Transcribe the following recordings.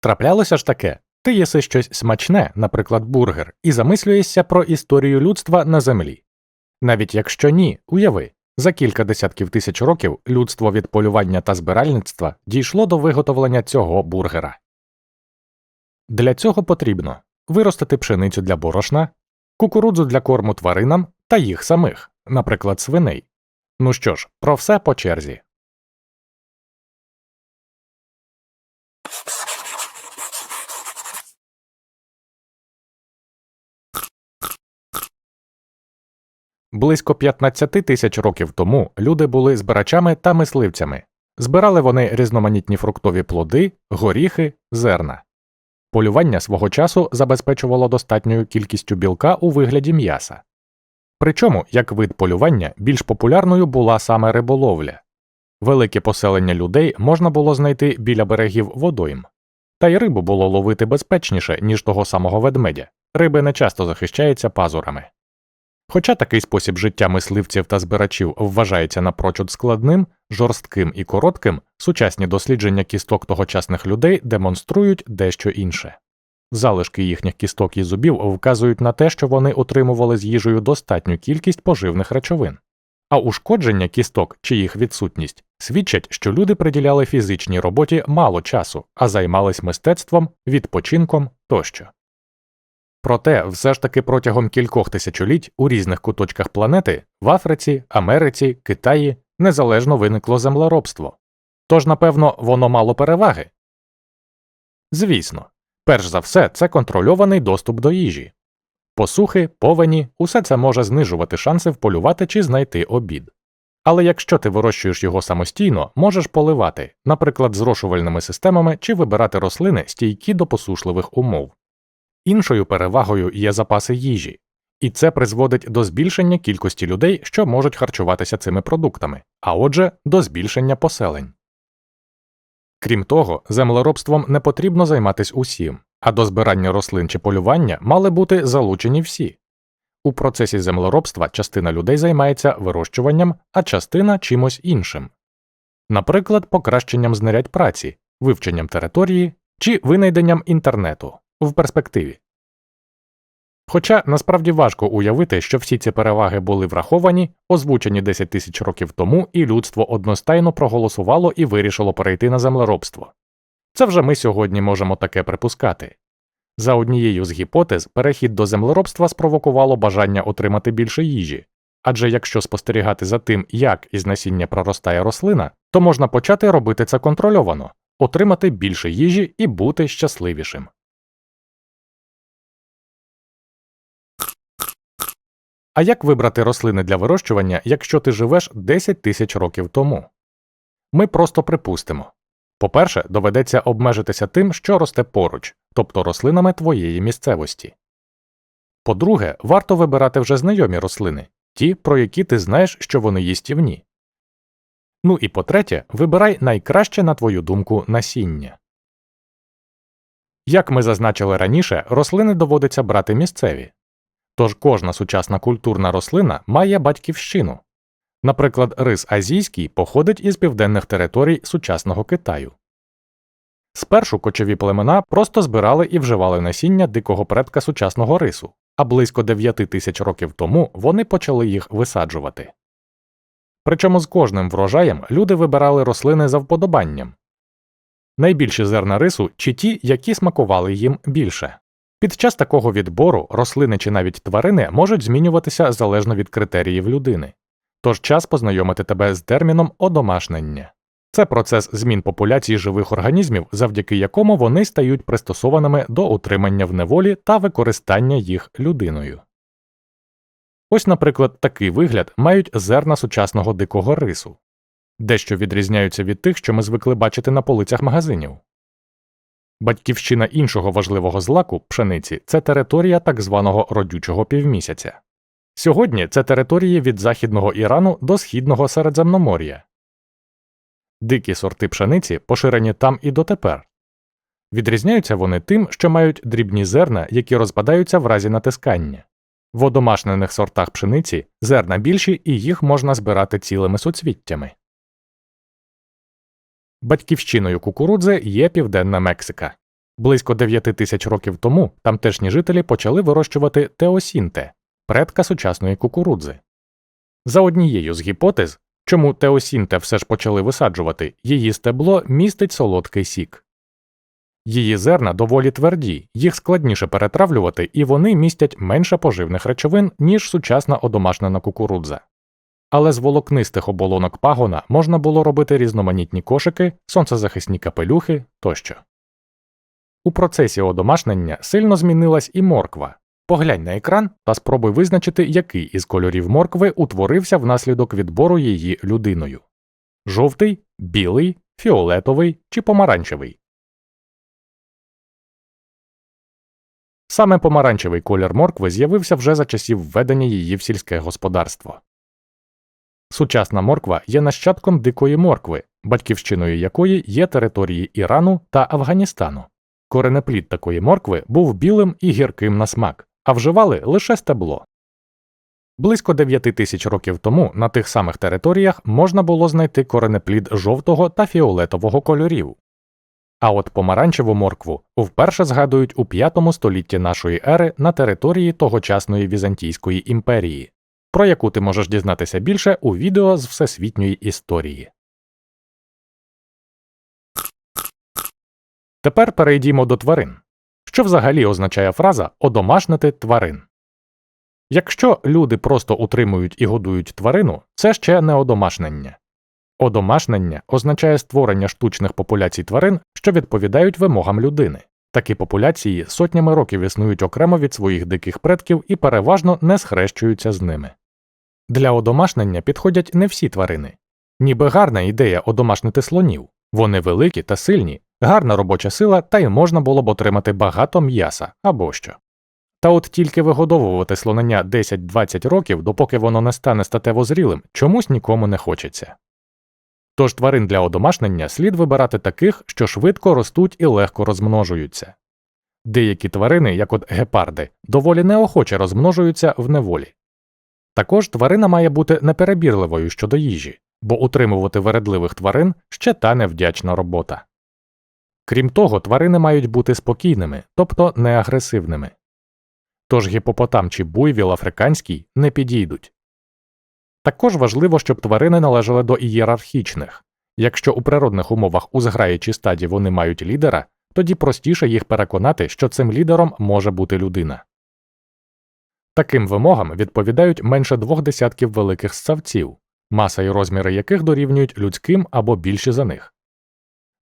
Траплялося ж таке. Ти їси щось смачне, наприклад, бургер, і замислюєшся про історію людства на землі. Навіть якщо ні, уяви, за кілька десятків тисяч років людство від полювання та збиральництва дійшло до виготовлення цього бургера. Для цього потрібно виростити пшеницю для борошна, кукурудзу для корму тваринам та їх самих, наприклад, свиней. Ну що ж, про все по черзі. Близько 15 тисяч років тому люди були збирачами та мисливцями. Збирали вони різноманітні фруктові плоди, горіхи, зерна. Полювання свого часу забезпечувало достатньою кількістю білка у вигляді м'яса. Причому, як вид полювання, більш популярною була саме риболовля. Велике поселення людей можна було знайти біля берегів водойм. Та й рибу було ловити безпечніше, ніж того самого ведмедя. Риби не часто захищаються пазурами. Хоча такий спосіб життя мисливців та збирачів вважається напрочуд складним, жорстким і коротким, сучасні дослідження кісток тогочасних людей демонструють дещо інше. Залишки їхніх кісток і зубів вказують на те, що вони отримували з їжею достатню кількість поживних речовин. А ушкодження кісток чи їх відсутність свідчать, що люди приділяли фізичній роботі мало часу, а займались мистецтвом, відпочинком тощо. Проте, все ж таки протягом кількох тисячоліть у різних куточках планети в Африці, Америці, Китаї незалежно виникло землеробство. Тож, напевно, воно мало переваги. Звісно, перш за все, це контрольований доступ до їжі. Посухи, повені, усе це може знижувати шанси вполювати чи знайти обід. Але якщо ти вирощуєш його самостійно, можеш поливати, наприклад, зрошувальними системами чи вибирати рослини стійкі до посушливих умов. Іншою перевагою є запаси їжі, і це призводить до збільшення кількості людей, що можуть харчуватися цими продуктами, а отже, до збільшення поселень. Крім того, землеробством не потрібно займатися усім, а до збирання рослин чи полювання мали бути залучені всі. У процесі землеробства частина людей займається вирощуванням, а частина чимось іншим, наприклад, покращенням знарядь праці, вивченням території чи винайденням інтернету в перспективі. Хоча насправді важко уявити, що всі ці переваги були враховані, озвучені 10 тисяч років тому, і людство одностайно проголосувало і вирішило перейти на землеробство. Це вже ми сьогодні можемо таке припускати. За однією з гіпотез, перехід до землеробства спровокувало бажання отримати більше їжі, адже якщо спостерігати за тим, як із насіння проростає рослина, то можна почати робити це контрольовано, отримати більше їжі і бути щасливішим. А як вибрати рослини для вирощування, якщо ти живеш 10 тисяч років тому? Ми просто припустимо. По-перше, доведеться обмежитися тим, що росте поруч, тобто рослинами твоєї місцевості. По-друге, варто вибирати вже знайомі рослини, ті, про які ти знаєш, що вони їстівні. Ну і по третє, вибирай найкраще, на твою думку, насіння. Як ми зазначили раніше, рослини доводиться брати місцеві. Тож кожна сучасна культурна рослина має батьківщину. Наприклад, рис азійський походить із південних територій сучасного Китаю. Спершу кочові племена просто збирали і вживали насіння дикого предка сучасного рису, а близько 9 тисяч років тому вони почали їх висаджувати. Причому з кожним врожаєм люди вибирали рослини за вподобанням найбільші зерна рису чи ті, які смакували їм більше. Під час такого відбору рослини чи навіть тварини можуть змінюватися залежно від критеріїв людини, тож час познайомити тебе з терміном одомашнення. Це процес змін популяції живих організмів, завдяки якому вони стають пристосованими до утримання в неволі та використання їх людиною. Ось, наприклад, такий вигляд мають зерна сучасного дикого рису, дещо відрізняються від тих, що ми звикли бачити на полицях магазинів. Батьківщина іншого важливого злаку пшениці це територія так званого родючого півмісяця. Сьогодні це території від західного Ірану до східного Середземномор'я. Дикі сорти пшениці поширені там і дотепер. Відрізняються вони тим, що мають дрібні зерна, які розпадаються в разі натискання. В одомашнених сортах пшениці зерна більші і їх можна збирати цілими суцвіттями. Батьківщиною кукурудзи є Південна Мексика. Близько 9 тисяч років тому тамтешні жителі почали вирощувати теосінте, предка сучасної кукурудзи. За однією з гіпотез, чому теосінте все ж почали висаджувати, її стебло містить солодкий сік. Її зерна доволі тверді, їх складніше перетравлювати, і вони містять менше поживних речовин, ніж сучасна одомашнена кукурудза. Але з волокнистих оболонок пагона можна було робити різноманітні кошики, сонцезахисні капелюхи тощо. У процесі одомашнення сильно змінилась і морква. Поглянь на екран та спробуй визначити, який із кольорів моркви утворився внаслідок відбору її людиною жовтий, білий, фіолетовий чи помаранчевий. Саме помаранчевий колір моркви з'явився вже за часів введення її в сільське господарство. Сучасна морква є нащадком дикої моркви, батьківщиною якої є території Ірану та Афганістану. Коренеплід такої моркви був білим і гірким на смак, а вживали лише стебло. Близько 9 тисяч років тому на тих самих територіях можна було знайти коренеплід жовтого та фіолетового кольорів. А от помаранчеву моркву вперше згадують у 5 столітті нашої ери на території тогочасної Візантійської імперії, про яку ти можеш дізнатися більше у відео з всесвітньої історії. Тепер перейдімо до тварин. Що взагалі означає фраза одомашнити тварин? Якщо люди просто утримують і годують тварину, це ще не одомашнення. Одомашнення означає створення штучних популяцій тварин, що відповідають вимогам людини. Такі популяції сотнями років існують окремо від своїх диких предків і переважно не схрещуються з ними. Для одомашнення підходять не всі тварини. Ніби гарна ідея одомашнити слонів, вони великі та сильні, гарна робоча сила, та й можна було б отримати багато м'яса або що. Та от тільки вигодовувати слонення 10-20 років, допоки воно не стане статево зрілим, чомусь нікому не хочеться. Тож тварин для одомашнення слід вибирати таких, що швидко ростуть і легко розмножуються. Деякі тварини, як от гепарди, доволі неохоче розмножуються в неволі. Також тварина має бути неперебірливою щодо їжі, бо утримувати вередливих тварин ще та невдячна робота. Крім того, тварини мають бути спокійними, тобто неагресивними. Тож гіпопотам чи буйвіл африканський не підійдуть. Також важливо, щоб тварини належали до ієрархічних. Якщо у природних умовах у зграї чи стаді вони мають лідера, тоді простіше їх переконати, що цим лідером може бути людина. Таким вимогам відповідають менше двох десятків великих ссавців, маса і розміри яких дорівнюють людським або більші за них.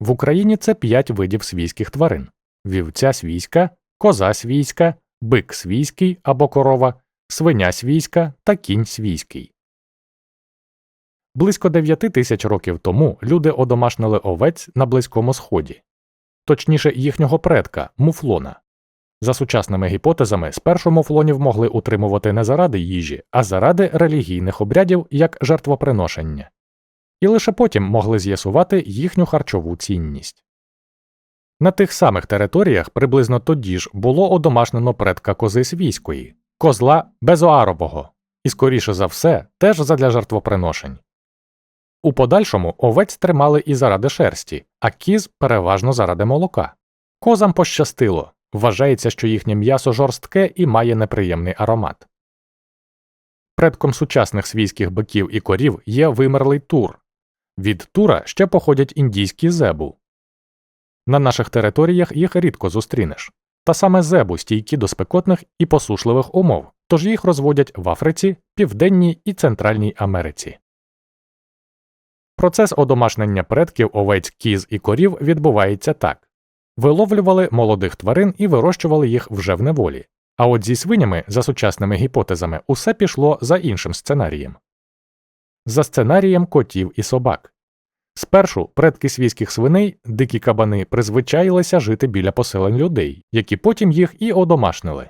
В Україні це п'ять видів свійських тварин вівця свійська, коза свійська, бик свійський або корова, свиня свійська та кінь свійський. Близько 9 тисяч років тому люди одомашнили овець на Близькому Сході, точніше їхнього предка муфлона. За сучасними гіпотезами, спершу муфлонів могли утримувати не заради їжі, а заради релігійних обрядів як жертвоприношення, і лише потім могли з'ясувати їхню харчову цінність. На тих самих територіях приблизно тоді ж було одомашнено предка кози свійської, козла безоарового, і, скоріше за все, теж задля жертвоприношень. У подальшому овець тримали і заради шерсті, а кіз переважно заради молока. Козам пощастило вважається, що їхнє м'ясо жорстке і має неприємний аромат. Предком сучасних свійських биків і корів є вимерлий тур. Від тура ще походять індійські зебу. На наших територіях їх рідко зустрінеш. Та саме зебу стійкі до спекотних і посушливих умов, тож їх розводять в Африці, Південній і Центральній Америці. Процес одомашнення предків овець, кіз і корів відбувається так виловлювали молодих тварин і вирощували їх вже в неволі. А от зі свинями, за сучасними гіпотезами, усе пішло за іншим сценарієм. За сценарієм котів і собак. Спершу предки свійських свиней, дикі кабани, призвичаїлися жити біля поселень людей, які потім їх і одомашнили.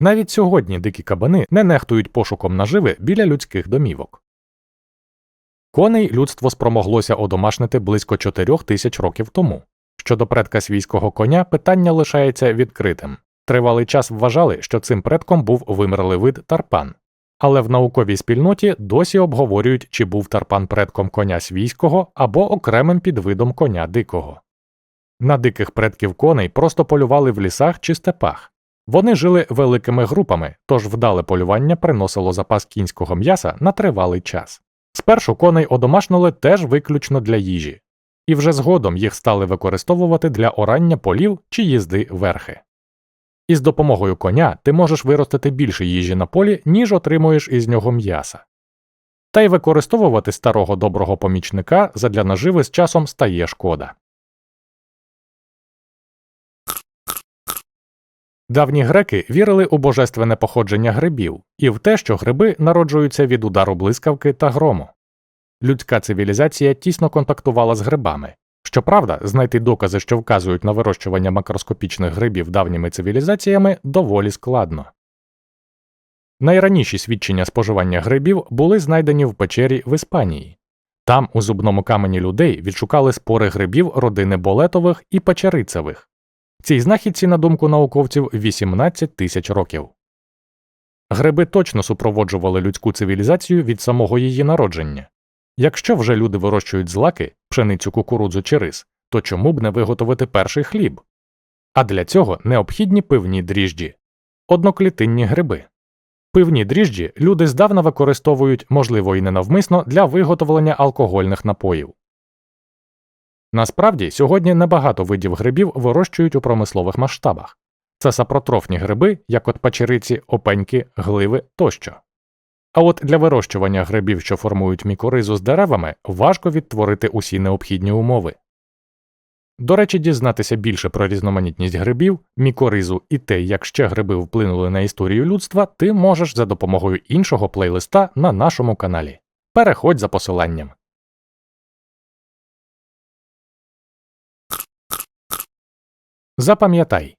Навіть сьогодні дикі кабани не нехтують пошуком наживи біля людських домівок. Коней людство спромоглося одомашнити близько 4 тисяч років тому. Щодо предка свійського коня питання лишається відкритим. Тривалий час вважали, що цим предком був вимерлий вид тарпан, але в науковій спільноті досі обговорюють, чи був тарпан предком коня свійського або окремим підвидом коня дикого. На диких предків коней просто полювали в лісах чи степах. Вони жили великими групами, тож вдале полювання приносило запас кінського м'яса на тривалий час. Спершу коней одомашнули теж виключно для їжі, і вже згодом їх стали використовувати для орання полів чи їзди верхи. Із допомогою коня ти можеш виростити більше їжі на полі, ніж отримуєш із нього м'яса. Та й використовувати старого доброго помічника задля наживи з часом стає шкода. Давні греки вірили у божественне походження грибів і в те, що гриби народжуються від удару блискавки та грому. Людська цивілізація тісно контактувала з грибами. Щоправда, знайти докази, що вказують на вирощування макроскопічних грибів давніми цивілізаціями, доволі складно. Найраніші свідчення споживання грибів були знайдені в печері в Іспанії. Там, у зубному камені людей, відшукали спори грибів родини болетових і печерицевих. Цій знахідці, на думку науковців, 18 тисяч років. Гриби точно супроводжували людську цивілізацію від самого її народження. Якщо вже люди вирощують злаки, пшеницю кукурудзу чи рис, то чому б не виготовити перший хліб? А для цього необхідні пивні дріжджі, одноклітинні гриби. Пивні дріжджі люди здавна використовують, можливо і ненавмисно, для виготовлення алкогольних напоїв. Насправді, сьогодні небагато видів грибів вирощують у промислових масштабах. Це сапротрофні гриби, як от печериці, опеньки, гливи тощо. А от для вирощування грибів, що формують мікоризу з деревами, важко відтворити усі необхідні умови. До речі, дізнатися більше про різноманітність грибів, мікоризу і те, як ще гриби вплинули на історію людства, ти можеш за допомогою іншого плейлиста на нашому каналі. Переходь за посиланням. Запам'ятай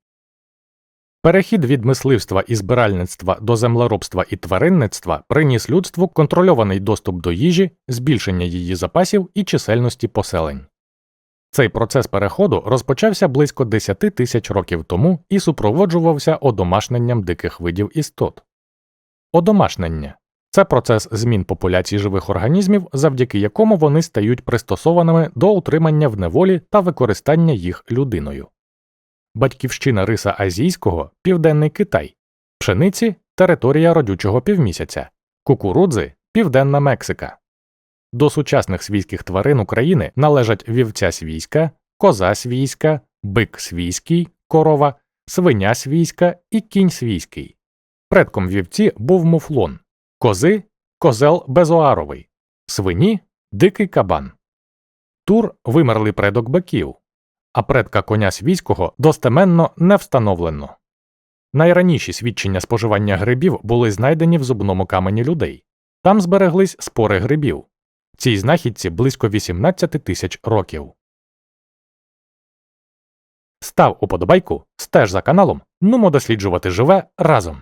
Перехід від мисливства і збиральництва до землеробства і тваринництва приніс людству контрольований доступ до їжі, збільшення її запасів і чисельності поселень. Цей процес переходу розпочався близько 10 тисяч років тому і супроводжувався одомашненням диких видів істот. Одомашнення це процес змін популяцій живих організмів, завдяки якому вони стають пристосованими до утримання в неволі та використання їх людиною батьківщина риса азійського південний Китай, пшениці територія родючого півмісяця, кукурудзи Південна Мексика. До сучасних свійських тварин України належать вівця свійська, коза свійська, бик свійський, корова, свиня свійська і кінь свійський. Предком вівці був муфлон, кози козел безоаровий, свині дикий кабан. Тур вимерлий предок биків, а предка коня свійського достеменно не встановлено. Найраніші свідчення споживання грибів були знайдені в зубному камені людей. Там збереглись спори грибів. Цій знахідці близько 18 тисяч років. Став уподобайку, стеж за каналом, нумо досліджувати живе разом.